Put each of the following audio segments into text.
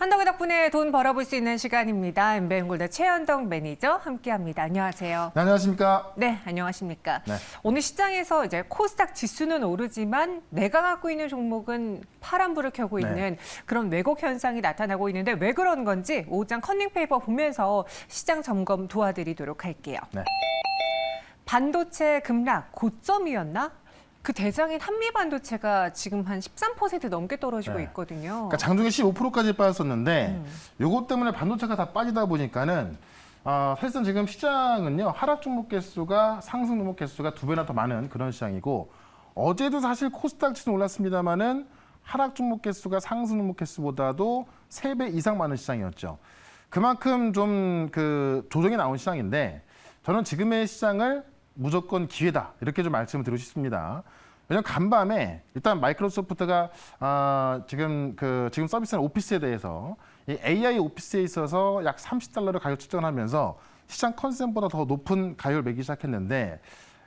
한덕의 덕분에 돈 벌어볼 수 있는 시간입니다. 엠베인골드 최현덕 매니저 함께합니다. 안녕하세요. 네, 안녕하십니까? 네, 안녕하십니까. 네. 오늘 시장에서 이제 코스닥 지수는 오르지만 내가 갖고 있는 종목은 파란불을 켜고 네. 있는 그런 왜곡 현상이 나타나고 있는데 왜 그런 건지 오장 컨닝페이퍼 보면서 시장 점검 도와드리도록 할게요. 네. 반도체 급락 고점이었나? 그 대장인 한미 반도체가 지금 한 13% 넘게 떨어지고 네. 있거든요. 그러니까 장중에 15%까지 빠졌었는데 음. 요것 때문에 반도체가 다 빠지다 보니까는 어, 사실상 지금 시장은요 하락 종목 개수가 상승 종목 개수가 두 배나 더 많은 그런 시장이고 어제도 사실 코스닥 지수 올랐습니다만은 하락 종목 개수가 상승 종목 개수보다도 세 배 이상 많은 시장이었죠. 그만큼 좀 그 조정이 나온 시장인데 저는 지금의 시장을 무조건 기회다 이렇게 좀 말씀을 드리고 싶습니다. 왜냐면 간밤에 일단 마이크로소프트가 아, 지금 그 지금 서비스하는 오피스에 대해서 이 AI 오피스에 있어서 약 30달러를 가격 측정을 하면서 시장 컨센보다 더 높은 가격을 매기 시작했는데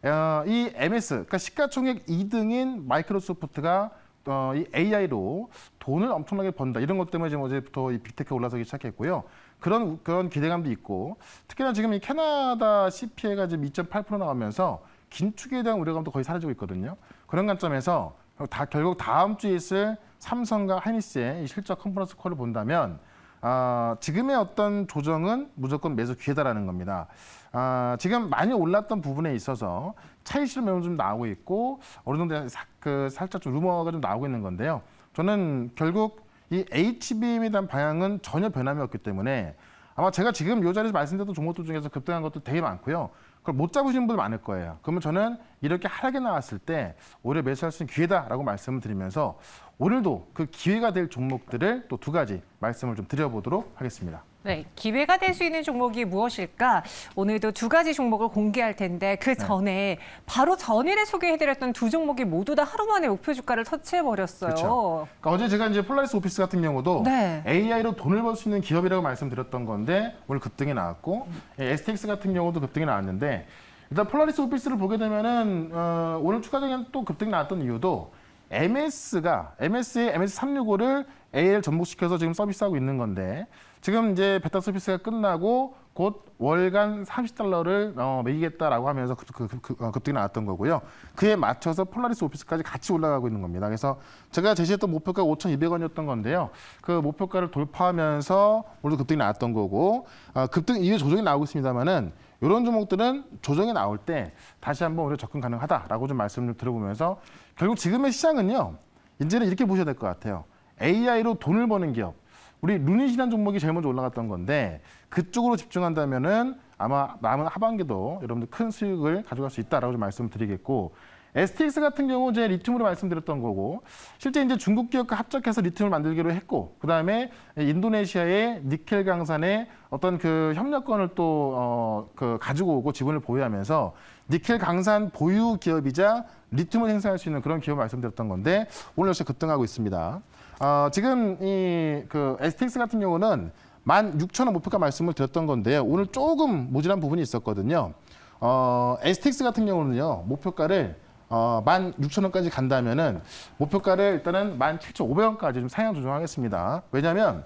어, 이 MS 그러니까 시가총액 2등인 마이크로소프트가 어, 이 AI로 돈을 엄청나게 번다 이런 것 때문에 지금 어제부터 이 빅테크 올라서기 시작했고요. 그런 그런 기대감도 있고 특히나 지금 이 캐나다 CPI가 지금 2.8% 나가면서 긴축에 대한 우려감도 거의 사라지고 있거든요. 그런 관점에서 다 결국 다음 주에 있을 삼성과 하이니스의 이 실적 컨퍼런스 콜을 본다면 아, 지금의 어떤 조정은 무조건 매수 기회다라는 겁니다. 아, 지금 많이 올랐던 부분에 있어서 차익실 매물 좀 나오고 있고 어느 정도 사- 그 살짝 좀 루머가 좀 나오고 있는 건데요. 저는 결국 이 HBM에 대한 방향은 전혀 변함이 없기 때문에 아마 제가 지금 이 자리에서 말씀드렸던 종목들 중에서 급등한 것도 되게 많고요. 그걸 못 잡으신 분들 많을 거예요. 그러면 저는 이렇게 하락이 나왔을 때 오히려 매수할 수 있는 기회다라고 말씀을 드리면서 오늘도 그 기회가 될 종목들을 또 두 가지 말씀을 좀 드려보도록 하겠습니다. 네, 기회가 될 수 있는 종목이 무엇일까? 오늘도 두 가지 종목을 공개할 텐데 그 전에 바로 전일에 소개해드렸던 두 종목이 모두 다 하루 만에 목표 주가를 터치해 버렸어요. 그렇죠. 그러니까 어제 제가 이제 폴라리스 오피스 같은 경우도 네. AI로 돈을 벌 수 있는 기업이라고 말씀드렸던 건데 오늘 급등이 나왔고 예, STX 같은 경우도 급등이 나왔는데 일단 폴라리스 오피스를 보게 되면은 어, 오늘 추가적인 또 급등이 나왔던 이유도 MS가 MS의 MS365를 AI를 접목시켜서 지금 서비스하고 있는 건데 지금 이제 베타 서비스가 끝나고 곧 월간 30달러를 어, 매기겠다라고 하면서 그, 그, 그, 어, 급등이 나왔던 거고요. 그에 맞춰서 폴라리스 오피스까지 같이 올라가고 있는 겁니다. 그래서 제가 제시했던 목표가 5,200원이었던 건데요. 그 목표가를 돌파하면서 오늘도 급등이 나왔던 거고 어, 급등 이후 조정이 나오고 있습니다만은 이런 종목들은 조정이 나올 때 다시 한번 우리가 접근 가능하다라고 좀 말씀을 들어보면서 결국 지금의 시장은요. 이제는 이렇게 보셔야 될 것 같아요. AI로 돈을 버는 기업. 우리 루닛이라는 종목이 제일 먼저 올라갔던 건데 그쪽으로 집중한다면은 아마 남은 하반기도 여러분들 큰 수익을 가져갈 수 있다라고 좀 말씀을 드리겠고 STX 같은 경우 이제 리튬으로 말씀드렸던 거고 실제 이제 중국 기업과 합작해서 리튬을 만들기로 했고 그 다음에 인도네시아의 니켈 강산에 어떤 그 협력권을 또어그 가지고 오고 지분을 보유하면서 니켈 강산 보유 기업이자 리튬을 생산할 수 있는 그런 기업 말씀드렸던 건데 오늘 역시 급등하고 있습니다. 어, 지금 이 그 STX 같은 경우는 16,000원 목표가 말씀을 드렸던 건데요. 오늘 조금 모자란 부분이 있었거든요. 어, STX 같은 경우는요. 목표가를 어, 16,000원까지 간다면은 목표가를 일단은 17,500원까지 좀 상향 조정하겠습니다. 왜냐하면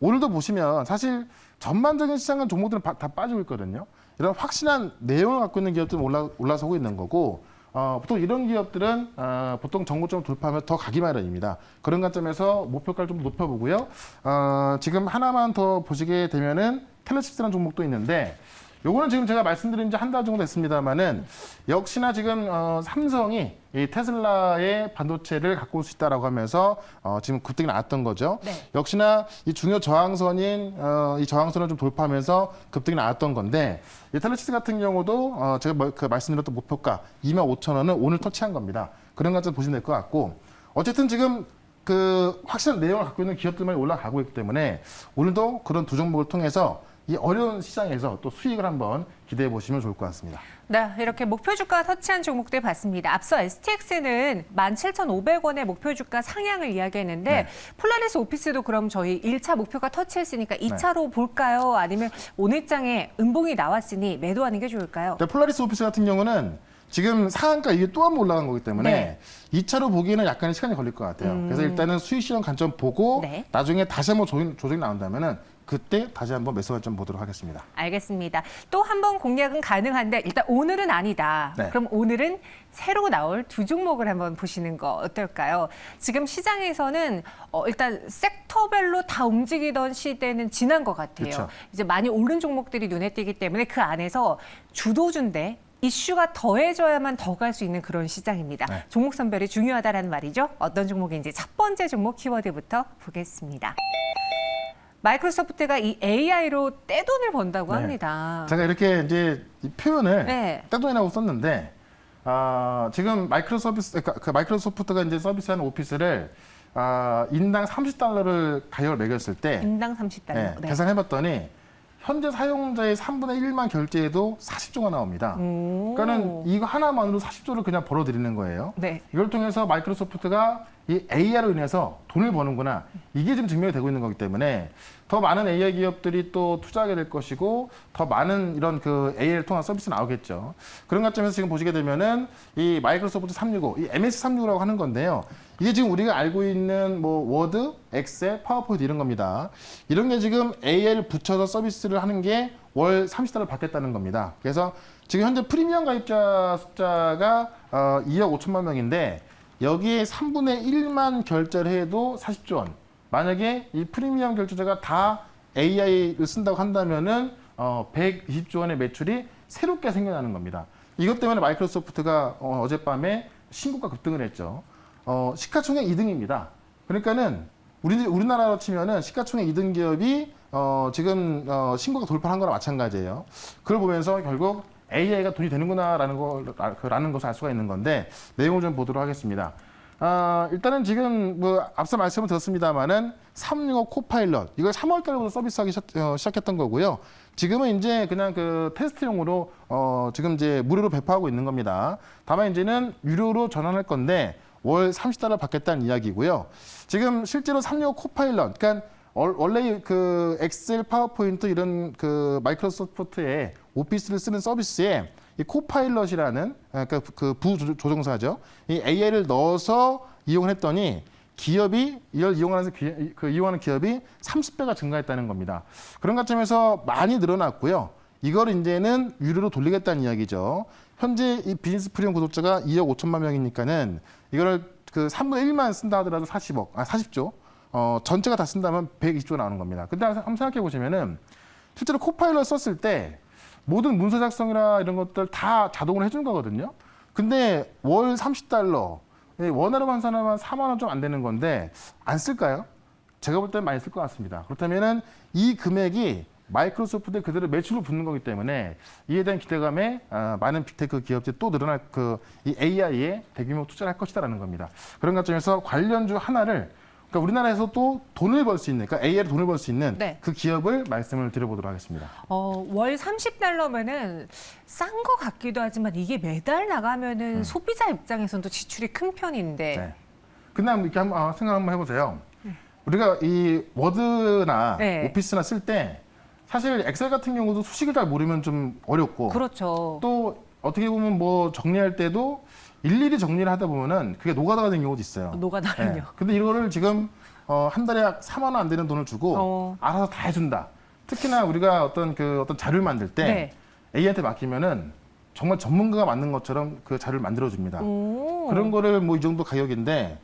오늘도 보시면 사실 전반적인 시장은 종목들은 바- 다 빠지고 있거든요. 이런 확실한 내용을 갖고 있는 기업들은 올라, 올라서고 있는 거고 어, 보통 이런 기업들은 어, 보통 정고점 돌파하면 더 가기 마련입니다. 그런 관점에서 목표가를 좀 높여보고요. 어, 지금 하나만 더 보시게 되면은 텔레칩스라는 종목도 있는데 요거는 지금 제가 말씀드린 지 한 달 정도 됐습니다만은 역시나 지금 어, 삼성이 이 테슬라의 반도체를 갖고 올 수 있다라고 하면서 어, 지금 급등이 나왔던 거죠. 네. 역시나 이 중요 저항선인 어, 이 저항선을 좀 돌파하면서 급등이 나왔던 건데 이 텔레치스 같은 경우도 어, 제가 뭐, 그 말씀드렸던 목표가 25,000원을 오늘 터치한 겁니다. 그런 관점 보시면 될 것 같고 어쨌든 지금 그 확실한 내용을 갖고 있는 기업들만 올라가고 있기 때문에 오늘도 그런 두 종목을 통해서 이 어려운 시장에서 또 수익을 한번 기대해 보시면 좋을 것 같습니다. 네, 이렇게 목표 주가 터치한 종목들 봤습니다. 앞서 STX는 17,500원의 목표 주가 상향을 이야기했는데 네. 폴라리스 오피스도 그럼 저희 1차 목표가 터치했으니까 2차로 볼까요? 아니면 오늘 장에 음봉이 나왔으니 매도하는 게 좋을까요? 근데 폴라리스 오피스 같은 경우는 지금 상한가 이게 또 한번 올라간 거기 때문에 네. 이 2차로 보기에는 약간의 시간이 걸릴 것 같아요. 그래서 일단은 수익 실현 관점 보고 네. 나중에 다시 한번 조정, 조정이 나온다면은 그때 다시 한번 매수 관점 보도록 하겠습니다. 알겠습니다. 또 한 번 공략은 가능한데 일단 오늘은 아니다. 네. 그럼 오늘은 새로 나올 두 종목을 한번 보시는 거 어떨까요? 지금 시장에서는 어, 일단 섹터별로 다 움직이던 시대는 지난 것 같아요. 그쵸. 이제 많이 오른 종목들이 눈에 띄기 때문에 그 안에서 주도주인데 이슈가 더해져야만 더 갈 수 있는 그런 시장입니다. 네. 종목 선별이 중요하다라는 말이죠. 어떤 종목인지 첫 번째 종목 키워드부터 보겠습니다. 마이크로소프트가 이 AI로 떼돈을 번다고 네. 합니다. 제가 이렇게 이제 이 표현을 네. 떼돈이라고 썼는데 아, 지금 마이크로 서비스 그러니까 그 마이크로소프트가 이제 서비스하는 오피스를 아, 인당 30달러를 가격을 매겼을 때 인당 30달러. 네, 계산해봤더니 현재 사용자의 3분의 1만 결제해도 40조가 나옵니다. 오. 그러니까는 이거 하나만으로 40조를 그냥 벌어들이는 거예요. 네. 이걸 통해서 마이크로소프트가 이 AI로 인해서 돈을 버는구나. 이게 지금 증명이 되고 있는 거기 때문에 더 많은 AI 기업들이 또 투자하게 될 것이고 더 많은 이런 그 AI를 통한 서비스 나오겠죠. 그런 관점에서 지금 보시게 되면은 이 마이크로소프트 365, 이 MS 365라고 하는 건데요. 이게 지금 우리가 알고 있는 뭐 워드, 엑셀, 파워포인트 이런 겁니다. 이런 게 지금 AI를 붙여서 서비스를 하는 게 월 30달러 받겠다는 겁니다. 그래서 지금 현재 프리미엄 가입자 숫자가 어, 2억 5천만 명인데 여기에 3분의 1만 결제를 해도 40조 원. 만약에 이 프리미엄 결제자가 다 AI를 쓴다고 한다면은 어, 120조 원의 매출이 새롭게 생겨나는 겁니다. 이것 때문에 마이크로소프트가 어, 어젯밤에 신고가 급등을 했죠. 어, 시가총액 2등입니다. 그러니까는 우리 우리나라로 치면은 시가총액 2등 기업이 어, 지금 어, 신고가 돌파한 거랑 마찬가지예요. 그걸 보면서 결국 AI가 돈이 되는구나라는 걸 아, 것을 알 수가 있는 건데 내용을 좀 보도록 하겠습니다. 아, 일단은 지금 뭐 앞서 말씀을 드렸습니다만은 365 코파일럿 이걸 3월 달부터 서비스하기 시작, 어, 시작했던 거고요. 지금은 이제 그냥 그 테스트용으로 어, 지금 이제 무료로 배포하고 있는 겁니다. 다만 이제는 유료로 전환할 건데 월 30달러 받겠다는 이야기고요. 지금 실제로 365 코파일럿, 그러니까 얼- 원래 그 엑셀, 파워포인트 이런 그 마이크로소프트의 오피스를 쓰는 서비스에 이 코파일럿이라는 그러니까 그 부조종사죠. 이 AI를 넣어서 이용을 했더니 기업이 이걸 이용하는 기, 그 이용하는 기업이 30배가 증가했다는 겁니다. 그런 관점에서 많이 늘어났고요. 이걸 이제는 유료로 돌리겠다는 이야기죠. 현재 이 비즈니스 프리미엄 구독자가 2억 5천만 명이니까는 이거를 그 3분의 1만 쓴다 하더라도 40억, 아 40조. 어, 전체가 다 쓴다면 120조 나오는 겁니다. 근데 한번 생각해 보시면은 실제로 코파일럿 썼을 때 모든 문서 작성이나 이런 것들 다 자동으로 해준 거거든요. 근데 월 30달러, 원화로 환산하면 4만 원 좀 안 되는 건데 안 쓸까요? 제가 볼 때는 많이 쓸 것 같습니다. 그렇다면은 이 금액이 마이크로소프트에 그대로 매출로 붙는 거기 때문에 이에 대한 기대감에 아, 많은 빅테크 기업들이 또 늘어날 그 이 AI에 대규모 투자를 할 것이다라는 겁니다. 그런 관점에서 관련주 하나를 그러니까 우리나라에서 또 돈을 벌 수 있는, 그러니까 AI로 돈을 벌 수 있는 네. 그 기업을 말씀을 드려보도록 하겠습니다. 어, 월 30달러면은 싼거 같기도 하지만 이게 매달 나가면은 소비자 입장에서는 또 지출이 큰 편인데. 음. 네. 근데 한번 이렇게 한번 아, 생각 한번 해보세요. 우리가 이 워드나 네. 오피스나 쓸 때 사실 엑셀 같은 경우도 수식을 잘 모르면 좀 어렵고 그렇죠. 또 어떻게 보면 뭐 정리할 때도 일일이 정리를 하다 보면은 그게 노가다가 되는 경우도 있어요. 노가다는요. 네. 근데 이거를 지금 어, 한 달에 약 3만 원 안 되는 돈을 주고 어. 알아서 다 해준다. 특히나 우리가 어떤 그 어떤 자료를 만들 때 네. A한테 맡기면은 정말 전문가가 만든 것처럼 그 자료를 만들어 줍니다. 오. 그런 거를 뭐 이 정도 가격인데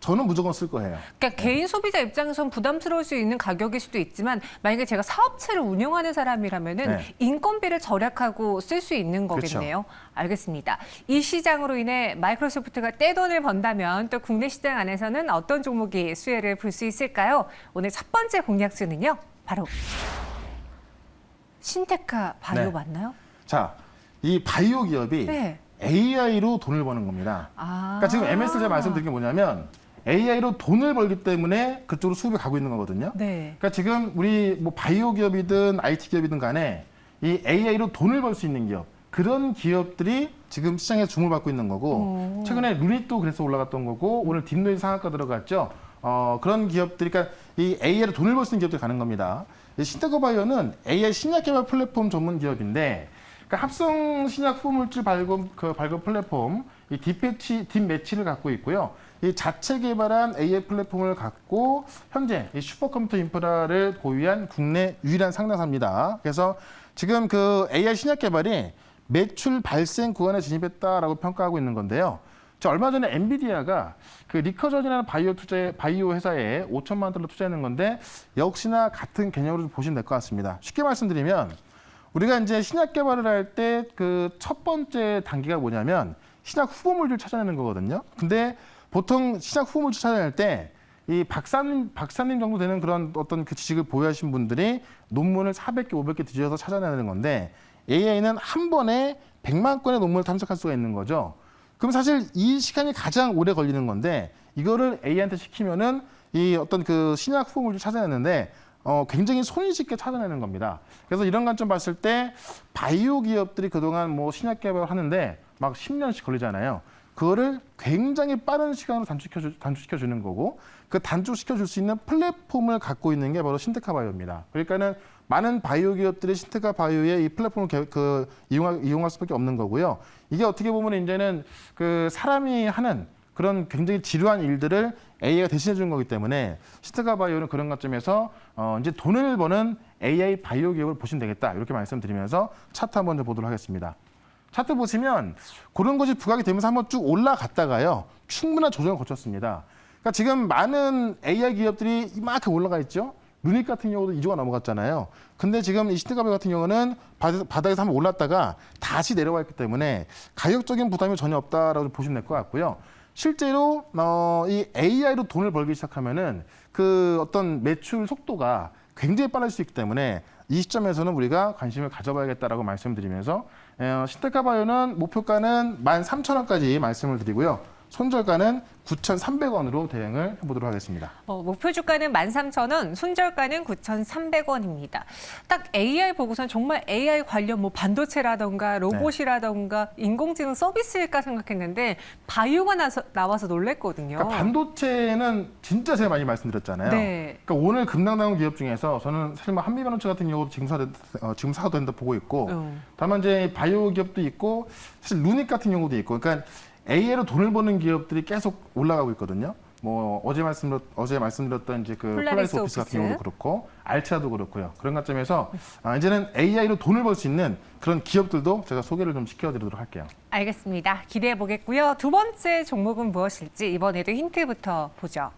저는 무조건 쓸 거예요. 그러니까 개인 소비자 입장에선 부담스러울 수 있는 가격일 수도 있지만 만약에 제가 사업체를 운영하는 사람이라면은 네. 인건비를 절약하고 쓸 수 있는 그렇죠. 거겠네요. 알겠습니다. 이 시장으로 인해 마이크로소프트가 떼돈을 번다면 또 국내 시장 안에서는 어떤 종목이 수혜를 볼 수 있을까요? 오늘 첫 번째 공략수는요. 바로 신테카 바이오 네. 맞나요? 자, 이 바이오 기업이 네. AI로 돈을 버는 겁니다. 아. 그러니까 지금 MS 제가 말씀드린 게 뭐냐면 AI로 돈을 벌기 때문에 그쪽으로 수급이 가고 있는 거거든요. 네. 그러니까 지금 우리 뭐 바이오 기업이든 IT 기업이든 간에 이 AI로 돈을 벌 수 있는 기업 그런 기업들이 지금 시장에서 주목을 받고 있는 거고 오. 최근에 루닛도 그래서 올라갔던 거고 오늘 딥노이 상한가 들어갔죠. 어, 그런 기업들이 그러니까 이 AI로 돈을 벌 수 있는 기업들이 가는 겁니다. 이 신테커 바이오는 AI 신약 개발 플랫폼 전문 기업인데 그러니까 합성 신약 후물질 발급 그 발급 플랫폼 이 딥매치 딥매치를 갖고 있고요. 이 자체 개발한 AI 플랫폼을 갖고 현재 이 슈퍼컴퓨터 인프라를 보유한 국내 유일한 상당사입니다. 그래서 지금 그 AI 신약 개발이 매출 발생 구간에 진입했다라고 평가하고 있는 건데요. 저 얼마 전에 엔비디아가 그 리커전이라는 바이오 투자 바이오 회사에 5천만 달러 투자했는 건데 역시나 같은 개념으로 좀 보시면 될 것 같습니다. 쉽게 말씀드리면 우리가 이제 신약 개발을 할 때 그 첫 번째 단계가 뭐냐면 신약 후보물질 찾아내는 거거든요. 근데 보통 신약 후보물질 찾아낼 때 이 박사님 박사님 정도 되는 그런 어떤 그 지식을 보유하신 분들이 논문을 400개, 500개 뒤져서 찾아내는 건데 AI는 한 번에 100만 건의 논문을 탐색할 수가 있는 거죠. 그럼 사실 이 시간이 가장 오래 걸리는 건데 이거를 AI한테 시키면은 이 어떤 그 신약 후보물질 찾아내는데 어, 굉장히 손쉽게 찾아내는 겁니다. 그래서 이런 관점 봤을 때 바이오 기업들이 그동안 뭐 신약 개발을 하는데 막 10년씩 걸리잖아요. 그거를 굉장히 빠른 시간으로 단축시켜, 주, 단축시켜 주는 거고 그 단축시켜 줄 수 있는 플랫폼을 갖고 있는 게 바로 신테카 바이오입니다. 그러니까는 많은 바이오 기업들이 신테카 바이오의 이 플랫폼을 개- 그 이용할, 이용할 수밖에 없는 거고요. 이게 어떻게 보면 이제는 그 사람이 하는 그런 굉장히 지루한 일들을 AI가 대신해 주는 거기 때문에 시트가 바이오는 그런 관점에서 어 이제 돈을 버는 AI 바이오 기업을 보시면 되겠다 이렇게 말씀드리면서 차트 한번 좀 보도록 하겠습니다. 차트 보시면 그런 것이 부각이 되면서 한번 쭉 올라갔다가요 충분한 조정을 거쳤습니다. 그러니까 지금 많은 AI 기업들이 이만큼 올라가 있죠. 루닉 같은 경우도 2조가 넘어갔잖아요. 근데 지금 이 시트가베 같은 경우는 바닥에서 한번 올랐다가 다시 내려와 있기 때문에 가격적인 부담이 전혀 없다라고 보시면 될 것 같고요. 실제로 어, 이 AI로 돈을 벌기 시작하면은 그 어떤 매출 속도가 굉장히 빨라질 수 있기 때문에 이 시점에서는 우리가 관심을 가져봐야겠다라고 말씀드리면서 어, 신테카 바이오는 목표가는 13,000원까지 말씀을 드리고요. 손절가는 9,300원으로 대응을 해보도록 하겠습니다. 어, 목표 주가는 13,000원, 손절가는 9,300원입니다. 딱 AI 보고선 정말 AI 관련 뭐 반도체라던가 로봇이라던가 인공지능 서비스일까 생각했는데 바이오가 나서, 나와서 놀랬거든요. 그러니까 반도체는 진짜 제가 많이 말씀드렸잖아요. 네. 그러니까 오늘 급락 나온 기업 중에서 저는 사실 뭐 한미반도체 같은 경우도 지금 사 어, 지금 사도 된다 보고 있고 음. 다만 이제 바이오 기업도 있고 사실 루닉 같은 경우도 있고 그러니까 AI로 돈을 버는 기업들이 계속 올라가고 있거든요. 뭐 어제 말씀 어제 말씀드렸던 이제 그 폴라리스 폴라리스 오피스 같은. 경우도 그렇고 알차도 그렇고요. 그런 관점에서 아, 이제는 AI로 돈을 벌 수 있는 그런 기업들도 제가 소개를 좀 시켜드리도록 할게요. 알겠습니다. 기대해 보겠고요. 두 번째 종목은 무엇일지 이번에도 힌트부터 보죠.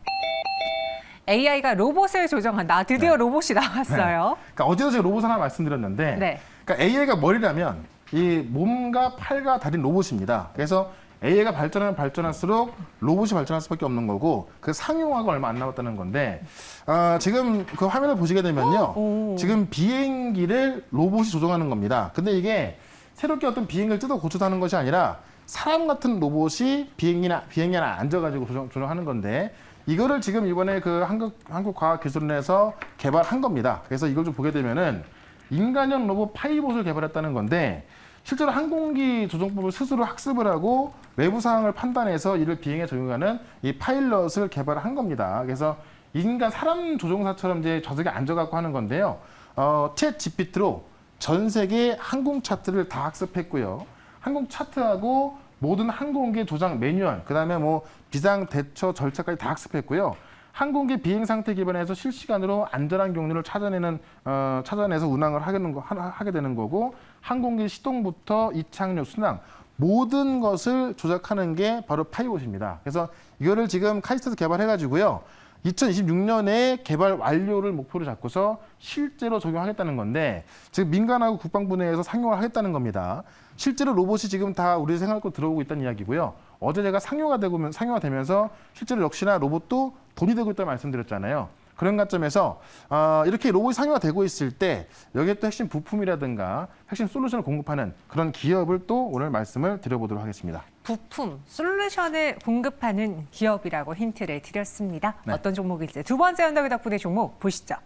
AI가 로봇을 조정한다. 드디어 네. 로봇이 나왔어요. 그러니까 어제도 제가 로봇 하나 말씀드렸는데 네. 그러니까 AI가 머리라면 이 몸과 팔과 다리 로봇입니다. 그래서 AI가 발전하면 발전할수록 로봇이 발전할 수밖에 없는 거고 그 상용화가 얼마 안 남았다는 건데 아, 지금 그 화면을 보시게 되면요. 오. 지금 비행기를 로봇이 조종하는 겁니다. 근데 이게 새롭게 어떤 비행기를 뜯어 고쳐서 하는 것이 아니라 사람 같은 로봇이 비행기나 비행기 하나 앉아가지고 조종, 조종하는 건데 이거를 지금 이번에 그 한국 한국과학기술원에서 개발한 겁니다. 그래서 이걸 좀 보게 되면은 인간형 로봇 파이봇을 개발했다는 건데 실제로 항공기 조종법을 스스로 학습을 하고 외부 상황을 판단해서 이를 비행에 적용하는 이 파일럿을 개발한 겁니다. 그래서 인간 사람 조종사처럼 이제 저석에 앉아갖고 하는 건데요. 어, 챗 GPT로 전 세계 항공 차트를 다 학습했고요. 항공 차트하고 모든 항공기 조작 매뉴얼, 그 다음에 뭐 비상 대처 절차까지 다 학습했고요. 항공기 비행 상태 기반에서 실시간으로 안전한 경로를 찾아내는 어, 찾아내서 운항을 하게 되는, 거, 하- 하게 되는 거고 항공기 시동부터 이착륙, 순항 모든 것을 조작하는 게 바로 파이봇입니다. 그래서 이거를 지금 카이스트에서 개발해가지고요. 2026년에 개발 완료를 목표로 잡고서 실제로 적용하겠다는 건데 지금 민간하고 국방부 내에서 상용을 하겠다는 겁니다. 실제로 로봇이 지금 다 우리 생활로 들어오고 있다는 이야기고요. 어제 제가 상용화 되고 상용화 되면서 실제로 역시나 로봇도 돈이 되고 있다고 말씀드렸잖아요. 그런 관점에서 아, 이렇게 로봇이 상용화되고 있을 때 여기에 또 핵심 부품이라든가 핵심 솔루션을 공급하는 그런 기업을 또 오늘 말씀을 드려보도록 하겠습니다. 부품, 솔루션을 공급하는 기업이라고 힌트를 드렸습니다. 네. 어떤 종목일지 두 번째 언덕의 덕분에 종목 보시죠.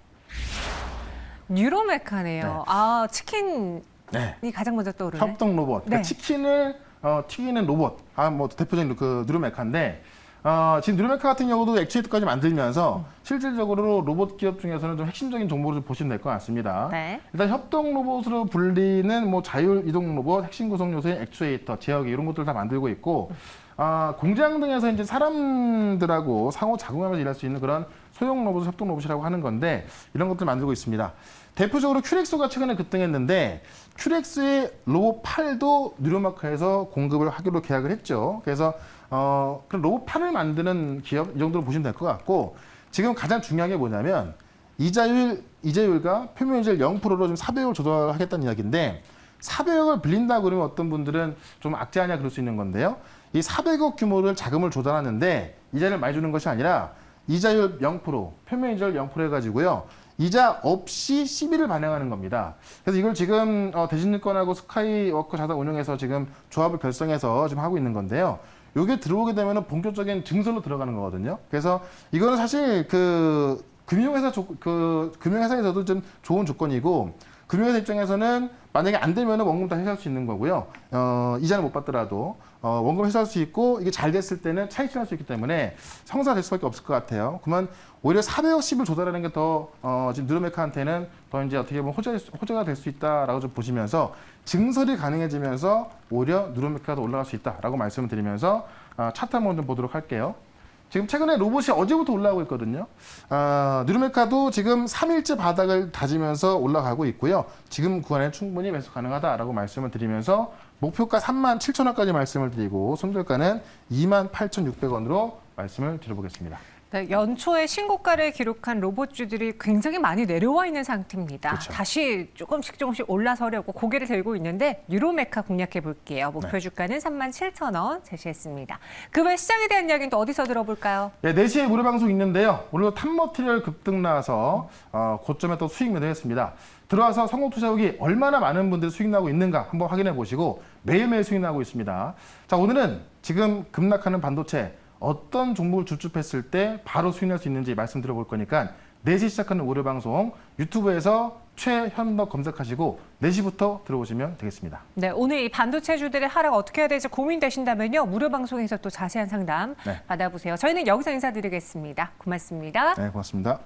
뉴로메카네요. 네. 아 치킨이 네. 가장 먼저 떠오르네. 협동 로봇. 그러니까 네. 치킨을 어, 튀기는 로봇. 아, 뭐 대표적인 그 누르메카인데 어, 지금 누르메카 같은 경우도 액추에이터까지 만들면서 실질적으로 로봇 기업 중에서는 좀 핵심적인 정보를 좀 보시면 될 것 같습니다. 네. 일단 협동 로봇으로 불리는 뭐 자율 이동 로봇, 핵심 구성 요소인 액추에이터, 제어기 이런 것들 다 만들고 있고 아, 공장 등에서 이제 사람들하고 상호 작용하면서 일할 수 있는 그런 소형 로봇, 협동 로봇이라고 하는 건데 이런 것들 만들고 있습니다. 대표적으로 큐렉소가 최근에 급등했는데 큐렉스의 로봇 8도 뉴로마크에서 공급을 하기로 계약을 했죠. 그래서 어, 그런 로봇 8을 만드는 기업 이 정도로 보시면 될 것 같고 지금 가장 중요한 게 뭐냐면 이자율 이자율과 표면이자율 0%로 좀 400을 조달하겠다는 이야기인데 400억을 빌린다 그러면 어떤 분들은 좀 악재하냐 그럴 수 있는 건데요. 이 400억 규모를 자금을 조달하는데 이자를 많이 주는 것이 아니라 이자율 0%, 표면이자율 0% 해가지고요. 이자 없이 시비를 반영하는 겁니다. 그래서 이걸 지금 어, 대신증권하고 스카이워크 자산 운용해서 지금 조합을 결성해서 지금 하고 있는 건데요. 요게 들어오게 되면 본격적인 증설로 들어가는 거거든요. 그래서 이거는 사실 그 금융회사 조, 그 금융회사에서도 좀 좋은 조건이고 금융회사 입장에서는 만약에 안 되면 원금 다 회수할 수 있는 거고요. 어, 이자는 못 받더라도 어, 원금 회수할 수 있고 이게 잘 됐을 때는 차익실할 수 있기 때문에 성사될 수밖에 없을 것 같아요. 그러면 오히려 400억씩을 조달하는 게더 어, 지금 누르메카한테는 더 이제 어떻게 보면 호재, 호재가 될 수 있다라고 좀 보시면서 증설이 가능해지면서 오히려 누르메카도 올라갈 수 있다라고 말씀을 드리면서 어, 차트 한번 좀 보도록 할게요. 지금 최근에 로봇이 어제부터 올라오고 있거든요. 아, 누르메카도 지금 3일째 바닥을 다지면서 올라가고 있고요. 지금 구간에 충분히 매수 가능하다라고 말씀을 드리면서 목표가 3만 7천 원까지 말씀을 드리고 손절가는 2만 8,600원으로 말씀을 드려보겠습니다. 네, 연초에 신고가를 기록한 로봇주들이 굉장히 많이 내려와 있는 상태입니다. 그렇죠. 다시 조금씩 조금씩 올라서려고 고개를 들고 있는데 유로메카 공략해 볼게요. 목표 네. 주가는 3만 7천 원 제시했습니다. 그 외 시장에 대한 이야기는 또 어디서 들어볼까요? 네, 4시에 무료 방송 있는데요. 오늘도 탑머티리얼 급등 나와서 어, 고점에 또 수익 매도했습니다. 들어와서 성공 투자 후기 얼마나 많은 분들이 수익 나고 있는가 한번 확인해 보시고 매일매일 수익 나고 있습니다. 자, 오늘은 지금 급락하는 반도체 어떤 종목을 주축했을 때 바로 수익 날수 있는지 말씀드려 볼 거니까 4시 시작하는 무료 방송 유튜브에서 최현덕 검색하시고 4시부터 들어오시면 되겠습니다. 네, 오늘 이 반도체 주들의 하락 어떻게 해야 될지 고민되신다면요. 무료 방송에서 또 자세한 상담 네. 받아보세요. 저희는 여기서 인사드리겠습니다. 고맙습니다. 네, 고맙습니다.